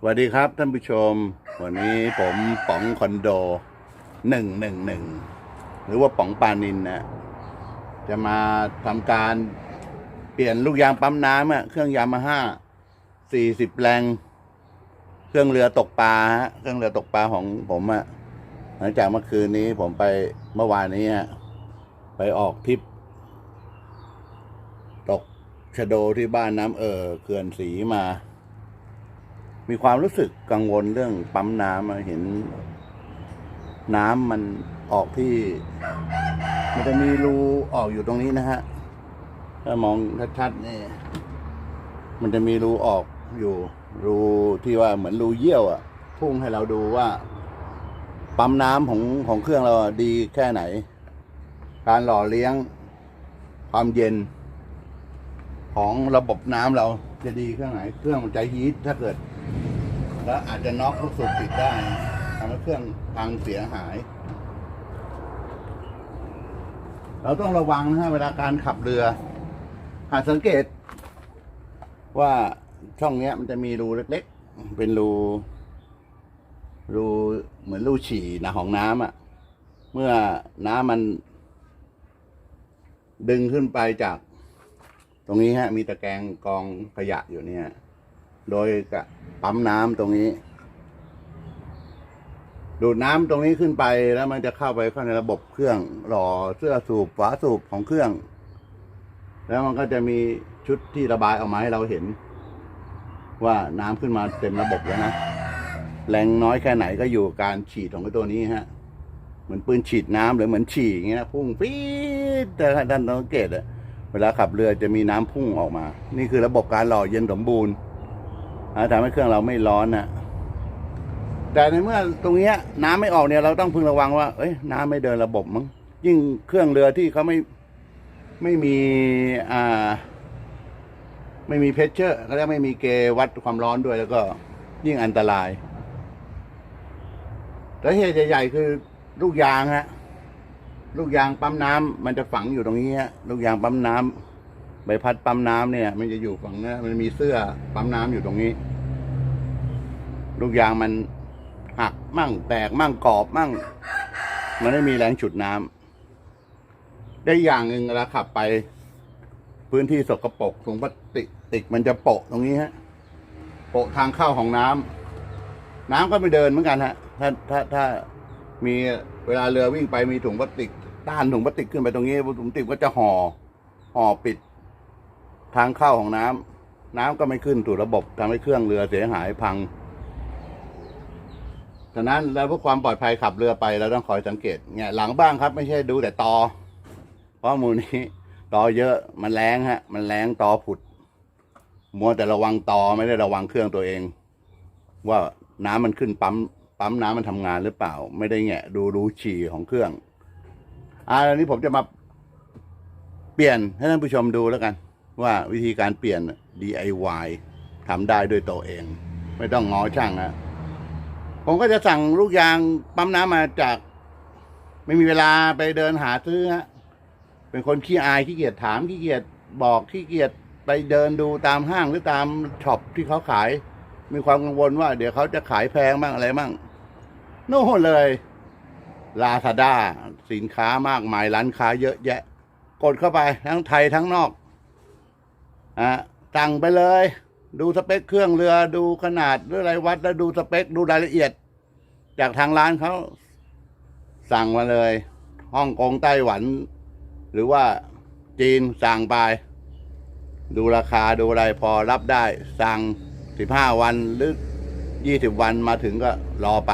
สวัสดีครับท่านผู้ชม วันนี้ผมป๋องคอนโดหนึ่งหนึ่งหนึ่งหรือว่าป๋องปานินนะจะมาทำการเปลี่ยนลูกยางปั๊มน้ำอะเครื่องยามาฮ่าสี่สิบแรง เครื่องเรือตกปลาฮะเครื่องเรือตกปลาของผมอะหลังจากเมื่อคืนนี้ผมไปเมื่อวานนี้ฮะไปออกทริปตกชะโดที่บ้านน้ำเออเขื่อนสีมา มีความรู้สึกกังวลเรื่องปั๊มน้ำเห็น น้ำมันออกที่ มันจะมีรูออกอยู่ตรงนี้นะฮะ ถ้ามองชัดๆนี่ มันจะมีรูออกอยู่ รูที่ว่าเหมือนรูเยี่ยวอะ่ะ พุ่งให้เราดูว่า ปั๊มน้ำของของเครื่องเราดีแค่ไหน การหล่อเลี้ยง ความเย็น ของระบบน้ำเราจะดีเครื่องไหน เครื่องมันใจฮีทถ้าเกิด แล้วอาจจะน็อกลูกสูบติดได้ทำให้เครื่องพังเสียหาย เราต้องระวังนะฮะเวลาการขับเรือ หากสังเกต ว่าช่องเนี้ยมันจะมีรูเล็กๆ เป็นรู รูเหมือนรูฉี่นะของน้ำอะ่ะ เมื่อน้ำมันดึงขึ้นไปจาก ตรงนี้ฮะ มีตะแกรงกองขยะอยู่เนี่ย โดยกับปั๊มน้ำตรงนี้ ดูดน้ำตรงนี้ขึ้นไปแล้วมันจะเข้าไปเข้าในระบบเครื่องหล่อเสื้อสูบฝาสูบของเครื่อง แล้วมันก็จะมีชุดที่ระบายออกมาให้เราเห็น ว่าน้ำขึ้นมาเต็มระบบแล้วนะแรงน้อยแค่ไหนก็อยู่การฉีดของไอ้ตัวนี้ฮะ เหมือนปืนฉีดน้ำหรือเหมือนฉี่อย่างเงี้ยนะพุ่งปี๊ดแต่ท่านสังเกตอะเวลาขับเรือจะมีน้ำพุ่งออกมา นี่คือระบบการหล่อเย็นสมบูรณ์ ทำให้เครื่องเราไม่ร้อนนะแต่ในเมื่อตรงเนี้ย น้ำไม่ออกเนี่ยเราต้องพึงระวังว่า เอ้ยน้ำไม่เดินระบบมั้งยิ่งเครื่องเรือที่เขาไม่ไม่มีอ่า ไม่มีเพชเชอร์เขาเรียกไม่มีเกวัดความร้อนด้วยแล้วก็ ยิ่งอันตรายแต่เหตุใหญ่ๆคือลูกยางฮะลูกยางปั๊มน้ำมันจะฝังอยู่ตรงนี้ฮะลูกยางปั๊มน้ำใบพัดปั๊มน้ำเนี่ย มันจะอยู่ฝั่งนี้มันมีเสื้อปั๊มน้ำอยู่ตรงนี้ ลูกยางมันหักมั่งแตกมั่งกรอบมั่ง มันไม่มีแรงฉุดน้ำได้อย่างหนึ่งเวลาขับไป พื้นที่สกปรกถุงพลาสติกติกมันจะโปะตรงนี้ฮะโปะทางเข้าของน้ำน้ำก็ไม่เดินเหมือนกันฮะ ถ้าถ้าถ้ามีเวลาเรือวิ่งไปมีถุงพลาสติกต้านถุงพลาสติกขึ้นไปตรงนี้ถุงพลาสติกก็จะห่อห่อปิด ทางเข้าของน้ำน้ำก็ไม่ขึ้นสู่ระบบทำให้เครื่องเรือเสียหายพัง ฉะนั้นแล้วเพื่อความปลอดภัยขับเรือไปเราต้องคอยสังเกตเนี่ยหลังบ้างครับ ไม่ใช่ดูแต่ตอเพราะมูลนี้ตอเยอะมันแรงฮะ มันแรงตอผุด มัวแต่ระวังตอไม่ได้ระวังเครื่องตัวเอง ว่าน้ำมันขึ้นปั๊มปั๊มน้ำมันทำงานหรือเปล่า ไม่ได้แงะดูรูฉี่ของเครื่องอ่าอันนี้ผมจะมาเปลี่ยนให้ท่านผู้ชมดูแล้วกัน ว่าวิธีการเปลี่ยน DIY ทำได้ด้วยตัวเอง ไม่ต้องงอช่างนะ ผมก็จะสั่งลูกยางปั๊มน้ำมาจาก ไม่มีเวลาไปเดินหาซื้อฮะเป็นคนขี้อายขี้เกียจถามขี้เกียจบอกขี้เกียจไปเดินดูตามห้างหรือตามช็อปที่เขาขาย มีความกังวลว่า เดี๋ยวเขาจะขายแพงบ้างอะไรบ้างโน่นเลยลาซาด้าสินค้ามากมายร้านค้าเยอะแยะ กดเข้าไปทั้งไทยทั้งนอกอะสั่งไปเลย ดูสเปคเครื่องเรือดูขนาดหรืออะไรวัดแล้วดูสเปคดูรายละเอียด จากทางร้านเขาสั่งมาเลยฮ่องกงไต้หวัน หรือว่าจีนสั่งไป ดูราคาดูอะไรพอรับได้ สั่งสิบห้าวันหรือยี่สิบวันมาถึงก็รอไป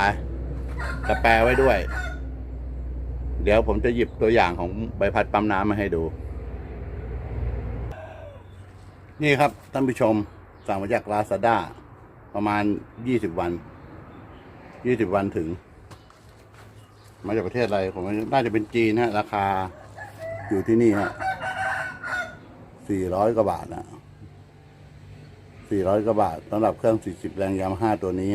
จะแปลไว้ด้วย เดี๋ยวผมจะหยิบตัวอย่างของใบพัดปั๊มน้ำมาให้ดู นี่ครับท่านผู้ชมสั่งมาจากลาซาด้าประมาณยี่สิบวัน ยี่สิบวันถึง มาจากประเทศอะไรผมว่าน่าจะเป็นจีนฮะ ราคาอยู่ที่นี่ฮะสี่ร้อยกว่าบาทนะสี่ร้อยกว่าบาทสำหรับเครื่องสี่สิบแรงยามาฮ่าตัวนี้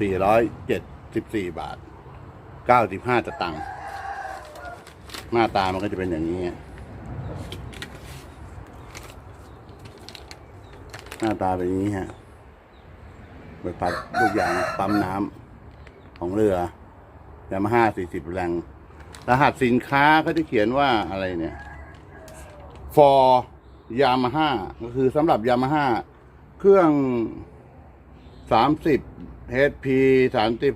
สี่ร้อยเจ็ดสิบสี่บาทเก้าสิบห้าตะตังค์หน้าตามันก็จะเป็นอย่างนี้หน้าตาเป็นอย่างนี้ฮะ ไปพัดลูกยางปั๊มน้ำของเรือยามาฮ่าสี่สิบแรง รหัสสินค้าก็จะเขียนว่าอะไรเนี่ย for Yamaha ก็คือสำหรับ Yamaha เครื่องสามสิบ HP สามสิบ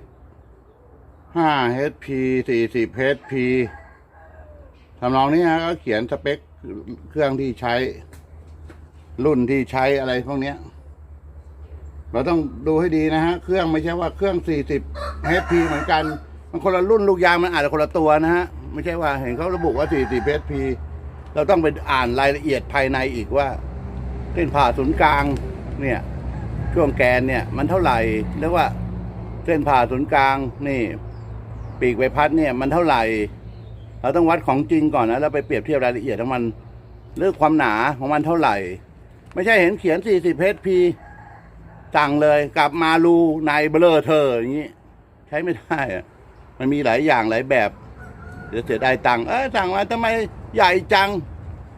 ห้า HP สี่สิบ HP ทำนองนี้ฮะก็เขียนสเปคเครื่องที่ใช้ รุ่นที่ใช้อะไรพวกเนี้ย เราต้องดูให้ดีนะฮะ เครื่องไม่ใช่ว่าเครื่อง 40 HP เหมือนกัน มันคนละรุ่นลูกยางมันอาจจะคนละตัวนะฮะ ไม่ใช่ว่าเห็นเขาระบุว่า 40 HP เราต้องไปอ่านรายละเอียดภายในอีกว่าเส้นผ่าศูนย์กลางเนี่ย ช่วงแกนเนี่ย มันเท่าไหร่เรียกว่าเส้นผ่าศูนย์กลางนี่ ปีกใบพัดเนี่ยมันเท่าไหร่ เราต้องวัดของจริงก่อนนะแล้วไปเปรียบเทียบรายละเอียดของมันเรื่องความหนาของมันเท่าไหร่ ไม่ใช่เห็นเขียน 40 HP สั่งเลยกลับมารูในเบลอเธออย่างนี้ ใช้ไม่ได้อะมันมีหลายอย่างหลายแบบเดี๋ยวเสียดายตังค์เออสั่งมาทำไมใหญ่จัง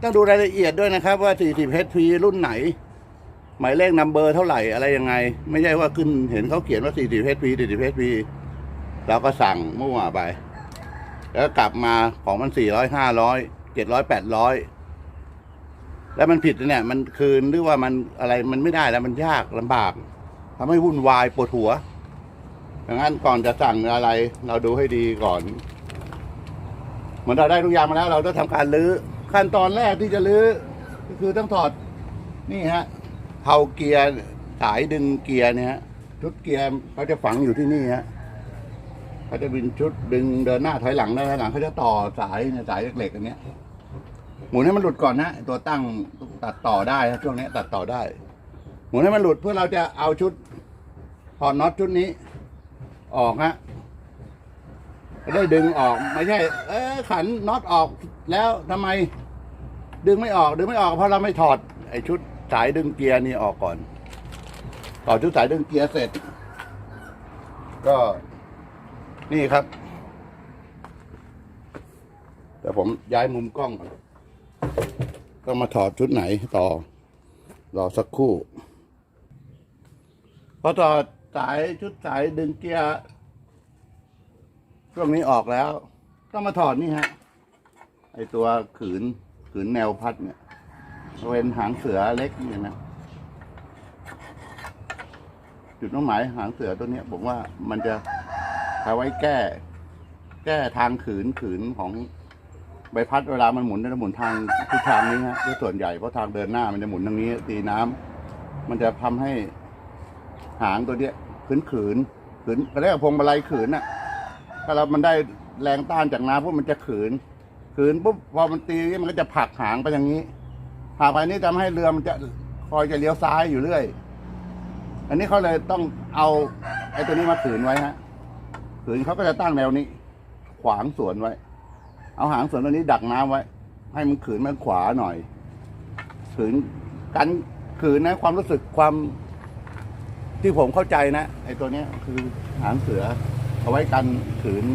ต้องดูรายละเอียดด้วยนะครับ ว่า 40 HP รุ่นไหน หมายเลขนัมเบอร์เท่าไหร่อะไรยังไง ไม่ใช่ว่าขึ้นเห็นเขาเขียนว่า 40 HP 40 HP เราก็สั่งมั่วไป แล้วกลับมาของมัน400 500 700 800 แล้วมันผิดเนี่ย มันคืนหรือว่ามันอะไรมันไม่ได้แล้วมันยากลำบากทำให้วุ่นวายปวดหัวดังนั้นก่อนจะสั่งอะไร เราดูให้ดีก่อนเหมือนเราได้ทุกอย่างมาแล้ว เราต้องทำการรื้อขั้นตอนแรกที่จะรื้อก็คือต้องถอดนี่ฮะเผาเกียร์สายดึงเกียร์เนี่ยฮะชุดเกียร์เขาจะฝังอยู่ที่นี่ฮะเขาจะเป็นชุดดึงเดินหน้าถอยหลังได้ถอยหลังเขาจะต่อสายเนี่ยสายเหล็กๆอันเนี้ย หมุนให้มันหลุดก่อนนะตัวตั้งตัดต่อได้ครับช่วงนี้ตัดต่อได้ หมุนให้มันหลุดเพื่อเราจะเอาชุดถอดน็อตชุดนี้ ออกฮะจะได้ดึงออกไม่ใช่ เออขันน็อตออกแล้วทำไม ดึงไม่ออกดึงไม่ออกเพราะเราไม่ถอดไอชุดสายดึงเกียร์นี่ออกก่อนต่อชุดสายดึงเกียร์เสร็จ ก็นี่ครับแต่ผมย้ายมุมกล้องก่อน ต้องมาถอดชุดไหนต่อ รอสักครู่ พอถอดสายชุดสายดึงเกียร์ช่วงนี้ออกแล้วต้องมาถอดนี่ฮะ ไอตัวขืนขืนแนวพัดเนี่ยเป็นหางเสือเล็กนี่นะจุดมุ่งหมายหางเสือตัวเนี้ยผมว่ามันจะเอาไว้แก้ แก้ทางขืนขืนของ ใบพัดเวลามันหมุนเนี่ยมันหมุนทางทิศทางนี้ฮะด้วยส่วนใหญ่เพราะทางเดินหน้ามันจะหมุนทางนี้ ตีน้ำมันจะทำให้หางตัวเนี้ยขืนขืนขืนก็เรียกว่าพวงมาลัยขืนน่ะถ้าเรามันได้แรงต้านจากน้ำพวกมันจะขืน ขืนปุ๊บพอมันตีมันก็จะผลักหางไปอย่างนี้ผลักไปนี้ทำให้เรือมันจะคอยจะเลี้ยวซ้ายอยู่เรื่อย อันนี้เขาเลยต้องเอาไอ้ตัวนี้มาขืนไว้ฮะขืนเขาก็จะตั้งแนวนี้ ขวางสวนไว้ เอาหางส่วนตัวนี้ดักน้ำไว้ ให้มันขืนมันขวาหน่อย ขืนกันขืนนะ ความรู้สึกความที่ผมเข้าใจนะไอ้ตัวเนี้ยคือหางเสือ เอาไว้กันขืน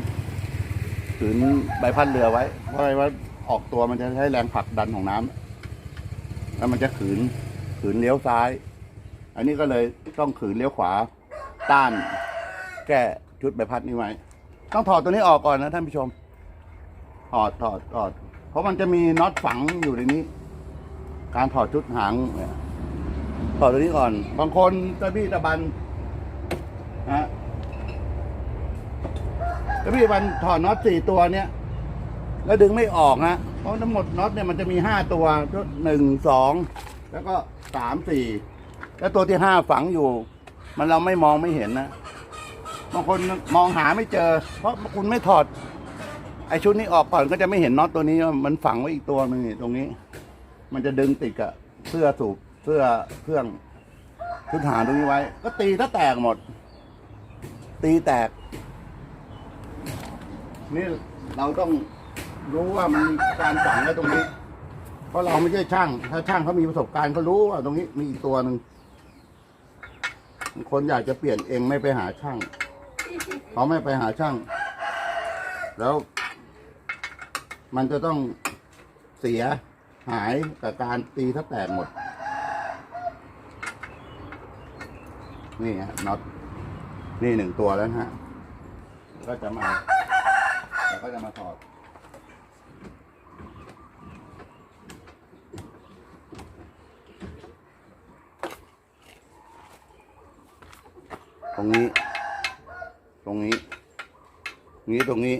ขืนใบพัดเรือไว้ เพราะอะไรว่าออกตัวมันจะใช้แรงผลักดันของน้ำแล้วมันจะขืนขืนเลี้ยวซ้าย อันนี้ก็เลยต้องขืนเลี้ยวขวา ต้าน แก้ชุดใบพัดนี้ไว้ ต้องถอดตัวนี้ออกก่อนนะท่านผู้ชม ถอดถอดถอด เพราะมันจะมีน็อตฝังอยู่ในนี้ การถอดชุดหางเนี่ยถอดตัวนี้ก่อน บางคนตะบี้ตะบันฮะตะบี้ตะบันถอดน็อตสี่ตัวเนี้ยแล้วดึงไม่ออกนะเพราะทั้งหมดน็อตเนี่ยมันจะมีห้าตัวชุดหนึ่งสองแล้วก็สามสี่แล้วตัวที่ห้าฝังอยู่ มันเราไม่มองไม่เห็นนะบางคนมองหาไม่เจอ เพราะคุณไม่ถอด ไอชุดนี้ออกก่อนก็จะไม่เห็นน็อตตัวนี้มันฝังไว้อีกตัวหนึงนี่ตรงนี้ มันจะดึงติดกับเสื้อสูบเสื้อเครื่องชุดหางตรงนี้ไว้ ก็ตีถ้าแตกหมด ตีแตก นี่เราต้องรู้ว่ามันมีการฝังไว้ตรงนี้ เพราะเราไม่ใช่ช่าง ถ้าช่างเขามีประสบการณ์เขารู้ว่าตรงนี้มีอีกตัวหนึ่งคนอยากจะเปลี่ยนเองไม่ไปหาช่าง เขาไม่ไปหาช่าง แล้ว มันจะต้องเสียหายกับการตีถ้าแตกหมด นี่ฮะน็อตนี่หนึ่งตัวแล้วฮะ ก็จะมาแล้วก็จะมาถอดตรงนี้ ตรงนี้ นี้ตรงนี้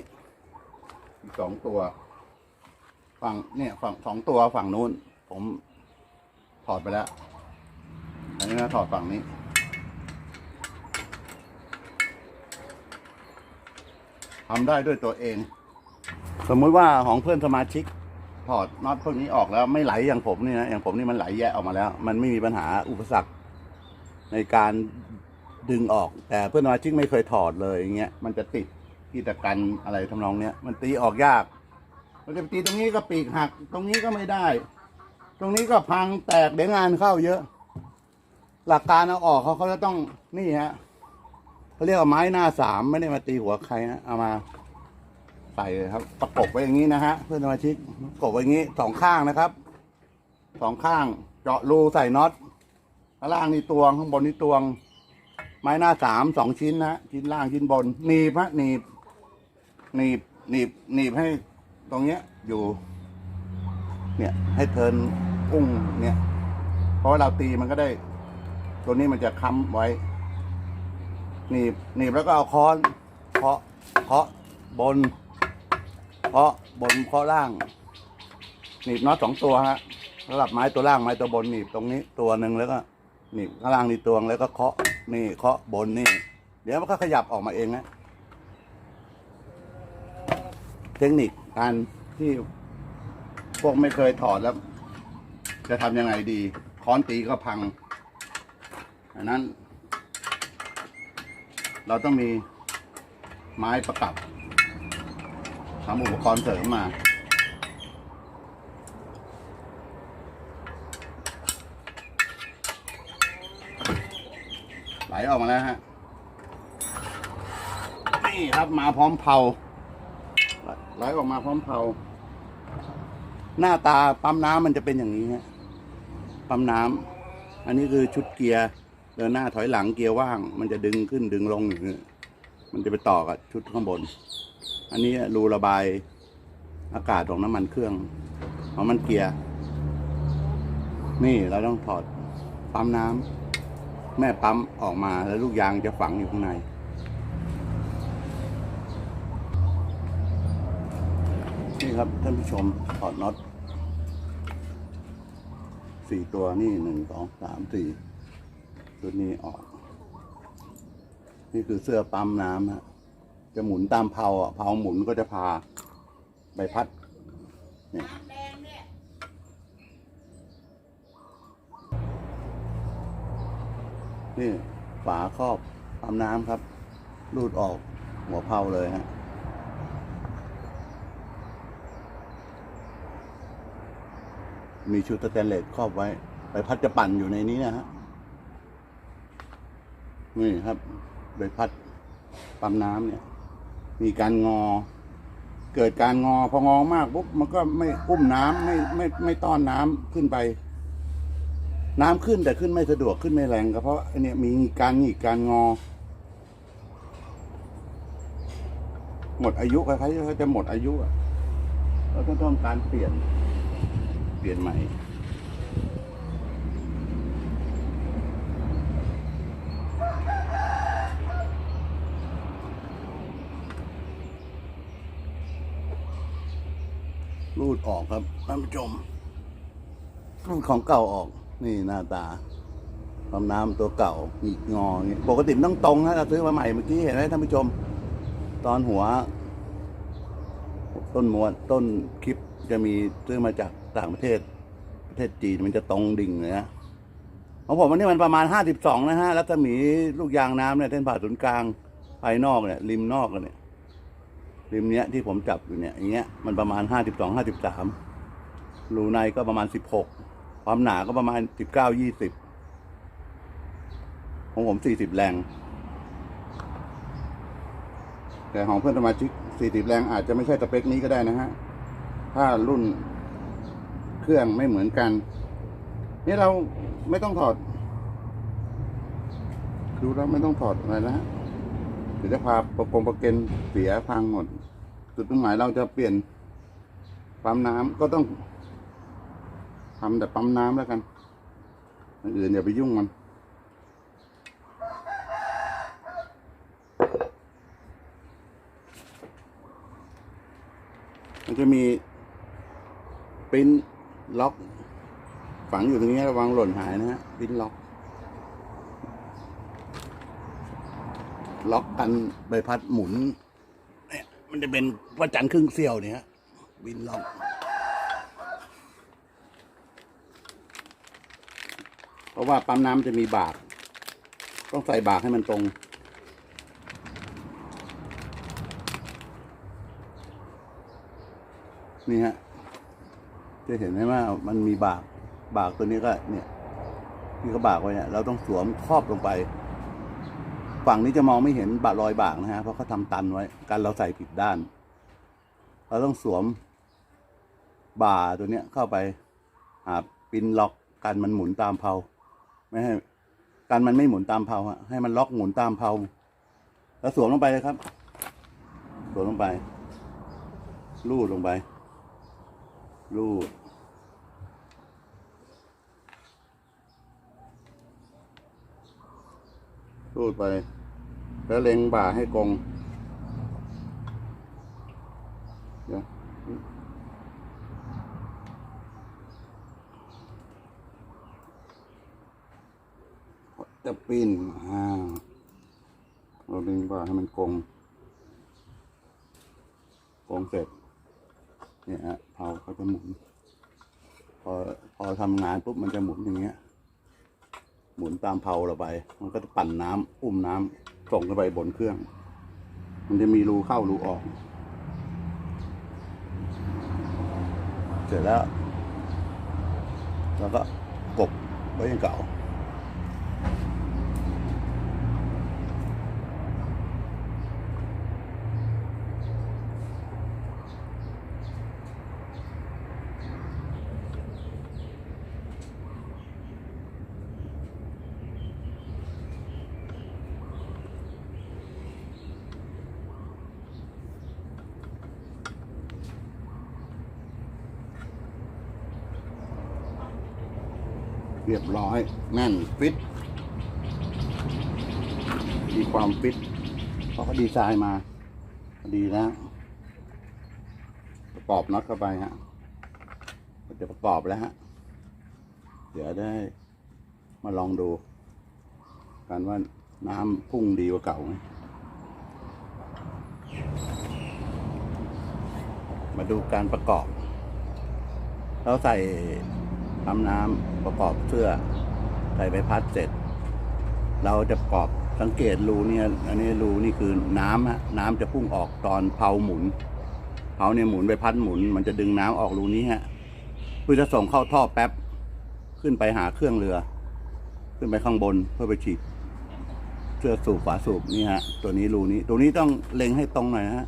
อีกสองตัว ฝั่งเนี่ยฝั่งสองตัวฝั่งนู้น ผมถอดไปแล้ว อันนี้นะถอดฝั่งนี้ ทำได้ด้วยตัวเอง สมมุติว่าของเพื่อนสมาชิก ถอดน็อตพวกนี้ออกแล้วไม่ไหลอย่างผมนี่นะ อย่างผมนี่มันไหลแยะออกมาแล้ว มันไม่มีปัญหาอุปสรรคในการดึงออก แต่เพื่อนสมาชิกไม่เคยถอดเลยอย่างเงี้ย มันจะติดที่ตะกันอะไรทำนองเนี้ย มันตีออกยาก มันจะไปตีตรงนี้ก็ปีกหัก ตรงนี้ก็ไม่ได้ ตรงนี้ก็พังแตกเดี๋ยวงานเข้าเยอะ หลักการเอาออกเขาเขาจะต้องนี่ฮะเขาเรียกว่าไม้หน้าสามไม่ได้มาตีหัวใครนะเอามาใส่เลยครับ ประกบไว้อย่างนี้นะฮะเพื่อนสมาชิกประกบไว้อย่างนี้สองข้างนะครับสองข้าง เจาะรูใส่น็อตข้างล่างนี่ตวงข้างบนนี่ตวง ไม้หน้าสามสองชิ้นนะชิ้นล่างชิ้นบนหนีบฮะหนีบหนีบหนีบหนีบให้ ตรงเนี้ยอยู่ เนี่ย ให้เทินอุ้งเนี่ยเพราะว่าเราตีมันก็ได้ ตัวนี้มันจะค้ำไว้หนีบหนีบแล้วก็เอาค้อนเคาะเคาะบนเคาะบนเคาะล่างหนีบน็อตสองตัวฮะสำหรับไม้ตัวล่างไม้ตัวบนหนีบตรงนี้ตัวหนึ่งแล้วก็หนีบข้างล่างนี่ตัวแล้วก็เคาะนี่เคาะบนนี่ เดี๋ยวมันก็ขยับออกมาเองนะเทคนิค การที่พวกไม่เคยถอดแล้ว จะทำยังไงดี ค้อนตีก็พังอันนั้น เราต้องมีไม้ประกับทำอุปกรณ์เสริมมา ไหลออกมาแล้วฮะ นี่ครับมาพร้อมเผา ไหลออกมาพร้อมเผาหน้าตาปั๊มน้ำมันจะเป็นอย่างนี้ฮะปั๊มน้ำอันนี้คือชุดเกียร์เดินหน้าถอยหลังเกียร์ว่าง มันจะดึงขึ้นดึงลงอย่างนี้มันจะไปต่อกับชุดข้างบน อันนี้รูระบายอากาศของน้ำมันเครื่องของมันเกียร์นี่เราต้องถอดปั๊มน้ำแม่ปั๊มออกมาแล้วลูกยางจะฝังอยู่ข้างใน ครับท่านผู้ชมถอดน็อตสี่ตัวนี่หนึ่งสองสามสี่ชุดนี้ออก นี่คือเสื้อปั๊มน้ำฮะจะหมุนตามเพาอะเพาหมุนก็จะพาใบพัดเนี่ยนี่ฝาครอบปั๊มน้ำครับ รูดออกหัวเพาเลยฮะ มีชุดสแตนเลสครอบไว้ใบพัดจะปั่นอยู่ในนี้นะฮะ นี่ครับใบพัดปั๊มน้ำเนี่ย มีการงอ เกิดการงอพองอมากปุ๊บมันก็ไม่อุ้มน้ำไม่ไม่ไม่ต้อนน้ำขึ้นไป น้ำขึ้นแต่ขึ้นไม่สะดวกขึ้นไม่แรงก็เพราะไอ้เนี่ยมีการหงิกการงอ หมดอายุคล้ายๆจะหมดอายุอะเราต้องการเปลี่ยน เปลี่ยนใหม่รูดออกครับท่านผู้ชมรูดของเก่าออก นี่หน้าตาความน้ำตัวเก่าหงิกงอเงี้ยปกติมันต้องตรงนะเราซื้อมาใหม่เมื่อกี้เห็นไหมท่านผู้ชม ตอนหัว ต้นมวนต้นคลิป จะมีซื้อมาจากต่างประเทศ ประเทศจีนมันจะตรงดิ่งเลยนะของผมวันนี้มันประมาณห้าสิบสองนะฮะแล้วถ้ามีลูกยางน้ำเนี่ยเส้นผ่าศูนย์กลางภายนอกเนี่ย ริมนอกเนี่ยริมเนี้ยที่ผมจับอยู่เนี่ยอย่างเงี้ยมันประมาณห้าสิบสองห้าสิบสามรูในก็ประมาณสิบหกความหนาก็ประมาณสิบเก้ายี่สิบของผมสี่สิบแรง แต่ของเพื่อนสมาชิก 40 แรงอาจจะไม่ใช่สเปคนี้ก็ได้นะฮะ ถ้ารุ่นเครื่องไม่เหมือนกัน นี่เราไม่ต้องถอด ดูแล้วไม่ต้องถอดอะไรแล้วฮะเดี๋ยวจะพาประกงประเกนเสียพังหมด จุดตรงไหนเราจะเปลี่ยนปั๊มน้ำก็ต้องทำแต่ปั๊มน้ำแล้วกันอื่นอย่าไปยุ่งมันมันจะมี ปริ้นล็อก ฝังอยู่ตรงนี้ระวังหล่นหายนะฮะปริ้นล็อก ล็อกกันใบพัดหมุนเนี่ยมันจะเป็นวัจันทร์ครึ่งเสี้ยวเนี่ยฮะวินล็อกเพราะว่าปั๊มน้ำจะมีบาก ต้องใส่บากให้มันตรงนี่ฮะ จะเห็นไหมว่ามันมีบากบากตัวนี้ก็เนี่ยที่เขาบากไว้เนี่ยเราต้องสวมครอบลงไป ฝั่งนี้จะมองไม่เห็นบาดรอยบากนะฮะเพราะเขาทำตันไว้การเราใส่ผิดด้าน เราต้องสวมบ่าตัวเนี้ยเข้าไปหาปินล็อกกันมันหมุนตามเพลาไม่ให้กันมันไม่หมุนตามเพลาฮะให้มันล็อกหมุนตามเพลาแล้วสวมลงไปเลยครับ สวมลงไป ลูดลงไป ลูด รูดไป แล้วเล็งบ่าให้กงเดี๋ยวจะปีนอ่าเราเล็งบ่าให้มันกงกงเสร็จเนี่ยฮะเผาเขาจะหมุน พอพอทำงานปุ๊บมันจะหมุนอย่างเงี้ย หมุนตามเพาเราไป มันก็จะปั่นน้ำอุ้มน้ำส่งขึ้นไปบนเครื่อง มันจะมีรูเข้ารูออก เสร็จแล้ว แล้วก็กบไว้ยังเก่า เรียบร้อยแน่นฟิตมีความฟิตเพราะเขาดีไซน์มาดีแล้วประกอบน็อตเข้าไปฮะจะประกอบแล้วฮะเดี๋ยวได้มาลองดูกันว่าน้ำพุ่งดีกว่าเก่าไหมมาดูการประกอบ เราใส่ ปั๊มน้ำประกอบเสื้อใส่ใบพัดเสร็จ เราจะประกอบสังเกตรูเนี่ยอันนี้รูนี่คือน้ำฮะน้ำจะพุ่งออกตอนเพลาหมุนเพลาเนี่ยหมุนใบพัดหมุน มันจะดึงน้ำออกรูนี้ฮะเพื่อจะส่งเข้าท่อแป๊บขึ้นไปหาเครื่องเรือ ขึ้นไปข้างบนเพื่อไปฉีดเสื้อสูบฝาสูบนี่ฮะตัวนี้รูนี้ตัวนี้ต้องเล็งให้ตรงหน่อยฮะ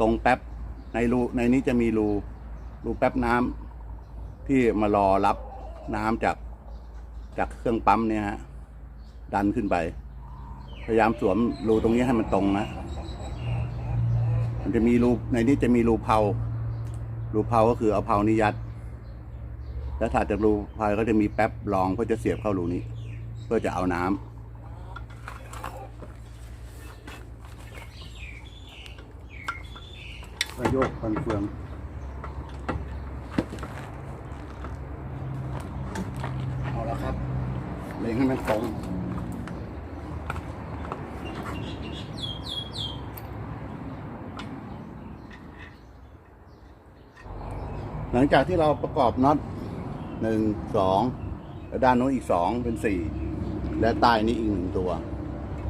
ตรงแป๊บในรูในนี้จะมีรูรูแป๊บน้ำ ที่มารอรับน้ำจากจากเครื่องปั๊มเนี่ยฮะดันขึ้นไป พยายามสวมรูตรงนี้ให้มันตรงนะมันจะมีรูในนี้จะมีรูเพารูเพาก็คือเอาเพานี้ยัด แล้วถัดจากรูเพาก็จะมีแป๊บรองเพื่อจะเสียบเข้ารูนี้ เพื่อจะเอาน้ำประโยกฟันเฟือง เอาแล้วครับ เล็ง ให้มันตรงหลังจากที่เราประกอบน็อตหนึ่งสองแล้วด้านโน้นอีกสองเป็นสี่และใต้นี้อีกหนึ่งตัว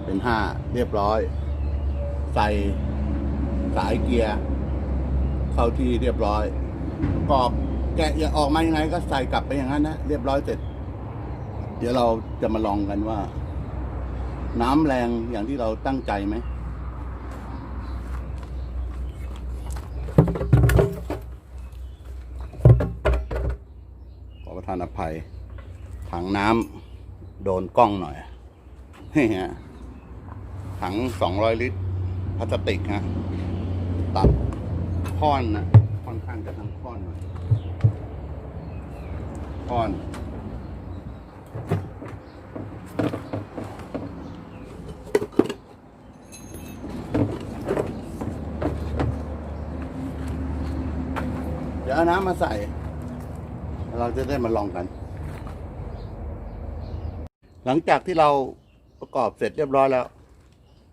เป็นห้าเรียบร้อย ใส่สายเกียร์ เข้าที่เรียบร้อย ประกอบแกะอย่าออกมายังไงก็ใส่กลับไปอย่างนั้นนะเรียบร้อยเสร็จ เดี๋ยวเราจะมาลองกันว่า น้ำแรงอย่างที่เราตั้งใจไหมขอประทานอภัย ถังน้ำโดนกล้องหน่อยนี่ฮะถังสองร้อยลิตรพลาสติกฮะตัดค่อนนะค่อนข้างจะทั้งค่อนหน่อยค่อน เดี๋ยวเอา น้ำมาใส่ เราจะได้มาลองกัน หลังจากที่เราประกอบเสร็จเรียบร้อยแล้ว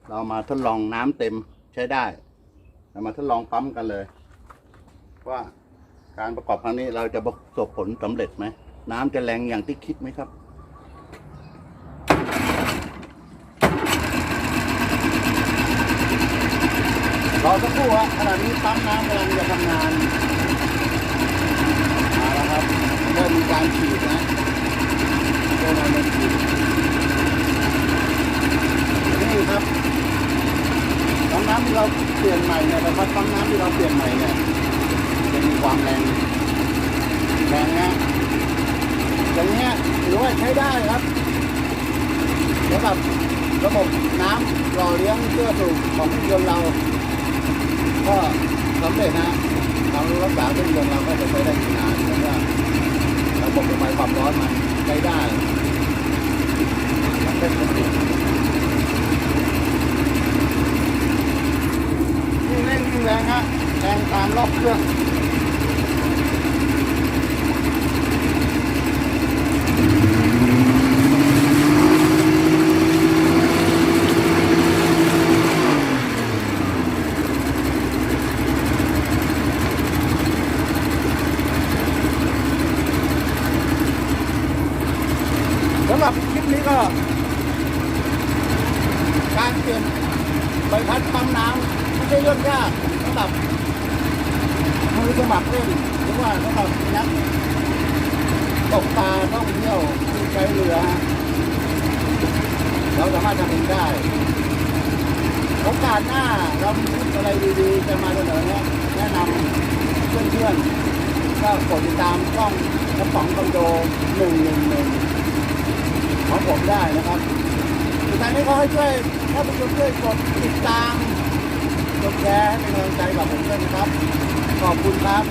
เรามาทดลองน้ำเต็มใช้ได้ เรามาทดลองปั๊มกันเลย ว่าการประกอบครั้งนี้เราจะประสบผลสำเร็จไหม น้ำจะแรงอย่างที่คิดไหมครับรอสักครู่ฮะขณะนี้ปั๊มน้ำกำลังจะทำงาน ครับเริ่มมีการฉีดนะเริ่มมีการฉีดนี่ครับปั๊มน้ำที่เราเปลี่ยนใหม่เนี่ยนะครับปั๊มน้ำที่เราเปลี่ยนใหม่เนี่ยจะมีความแรงแรงนะอย่างเงี้ยถือว่าใช้ได้ครับสำหรับระบบน้ำหล่อเลี้ยงเสื้อสูบของเครื่องยนต์เรา ก็สำเร็จนะเรารักษาเครื่องยนต์เราก็จะใช้ได้นานเพราะว่า ระบบระบายความร้อนมันใช้ได้มันเป็นปกติยิ่งเร่งยิ่งแรงฮะแรงตามรอบเครื่องสำหรับคลิปนี้ก็ การเปลี่ยนใบพัดปั๊มน้ำไม่ใช่เรื่องยากสำหรับมือสมัครเล่นหรือว่าสำหรับนักตกปลาท่องเที่ยวที่ใช้เรือฮะเราสามารถทำเองได้โอกาสหน้าเรามีอะไรดีๆจะมาเสนอแนะแนะนำเพื่อนๆก็กดติดตามช่องกระป๋องคอนโดหนึ่งหนึ่งหนึ่งของผมได้นะครับ ท้ายนี้เขาให้ช่วยถ้าผู้ชมช่วยกดติดตามกดแชร์ให้เป็นกำลังใจกับผมด้วยนะครับ ขอบคุณครับ